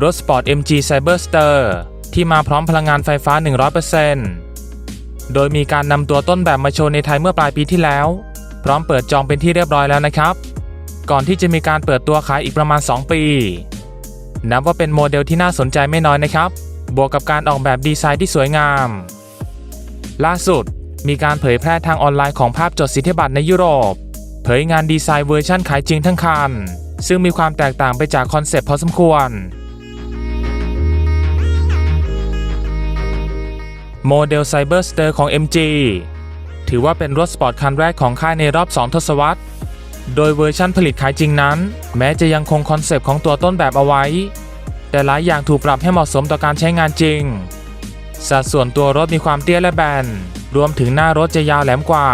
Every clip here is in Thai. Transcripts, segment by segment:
รถสปอร์ต MG Cyberster ที่มาพร้อมพลังงานไฟฟ้า 100%โดยมีการนำตัวต้นแบบมาโชว์ในไทยเมื่อปลายปีที่แล้ว พร้อมเปิดจองเป็นที่เรียบร้อยแล้วนะครับ ก่อนที่จะมีการเปิดตัวขายอีกประมาณ 2 ปี นับว่าเป็นโมเดลที่น่าสนใจไม่น้อยนะครับ บวกกับการออกแบบดีไซน์ที่สวยงาม ล่าสุดมีการเผยแพร่ทางออนไลน์ของภาพจดสิทธิบัตรในยุโรป เผยงานดีไซน์เวอร์ชั่นขายจริงทั้งคัน ซึ่งมีความแตกต่างไปจากคอนเซปต์พอสมควร โมเดล Cyberster ของ MG ถือว่าเป็นรถสปอร์ตคันแรกของค่ายในรอบ 2 ทศวรรษ โดยเวอร์ชั่นผลิตขายจริงนั้น แม้จะยังคงคอนเซปต์ของตัวต้นแบบเอาไว้ แต่หลายอย่างถูกปรับให้เหมาะสมต่อการใช้งานจริง สัดส่วนตัวรถมีความเตี้ยและแบน รวมถึงหน้ารถจะยาวแหลมกว่า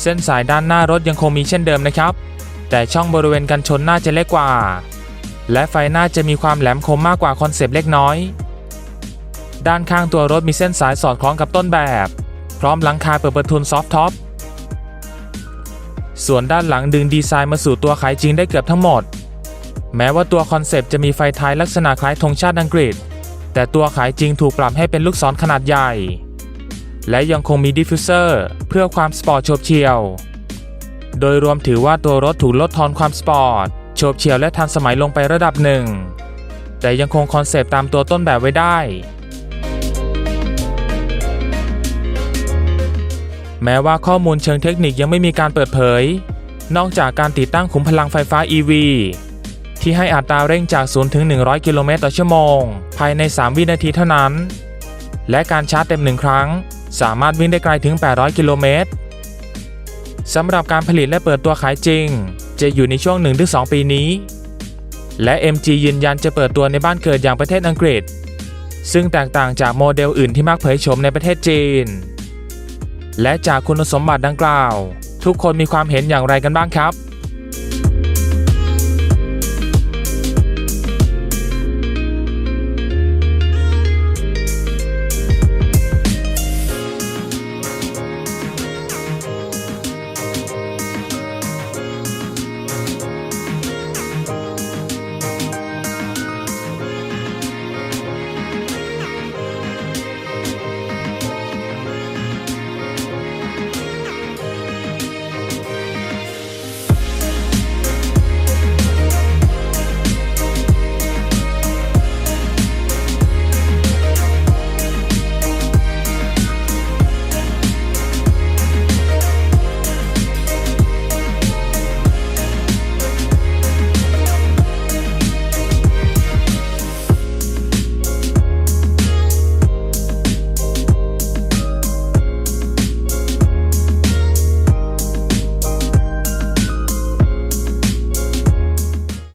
เส้นสายด้านหน้ารถยังคงมีเช่นเดิมนะครับ แต่ช่องบริเวณกันชนหน่าจะเล็กกว่า และไฟหน้าจะมีความแหลมคมมากกว่าคอนเซปต์เล็กน้อย ด้านข้างตัวรถมีเส้นสายสอดคล้องกับต้นแบบ พร้อมหลังคาเปิดประทุนซอฟท็อป ส่วนด้านหลังดึงดีไซน์มาสู่ตัวขายจริงได้เกือบทั้งหมด แม้ว่าตัวคอนเซปต์จะมีไฟท้ายลักษณะคล้ายธงชาติอังกฤษ แต่ตัวขายจริงถูกปรับให้เป็นลูกศรขนาดใหญ่ และยังคงมีดิฟฟิวเซอร์เพื่อความสปอร์ตโฉบเฉี่ยว โดยรวมถือว่าตัวรถถูกลดทอนความสปอร์ตโฉบเฉี่ยวและทันสมัยลงไประดับหนึ่ง แต่ยังคงคอนเซปต์ตามตัวต้นแบบไว้ได้ แม้ว่าข้อมูลเชิงเทคนิคยังไม่มีการเปิดเผย นอกจากการติดตั้งขุมพลังไฟฟ้า EV ที่ให้อัตราเร่งจาก 0 ถึง 100 กิโลเมตรต่อชั่วโมง ภายใน 3 วินาทีเท่านั้น และการชาร์จเต็มหนึ่งครั้ง สามารถวิ่งได้ไกลถึง 800 กิโลเมตรสำหรับการผลิตและเปิดตัวขายจริง จะอยู่ในช่วง 1-2 ปีนี้ และ MG ยืนยันจะเปิดตัวในบ้านเกิดอย่างประเทศอังกฤษ ซึ่งแตกต่างจากโมเดลอื่นที่มักเผยโฉมในประเทศจีน และจากคุณสมบัติดังกล่าว ทุกคนมีความเห็นอย่างไรกันบ้างครับ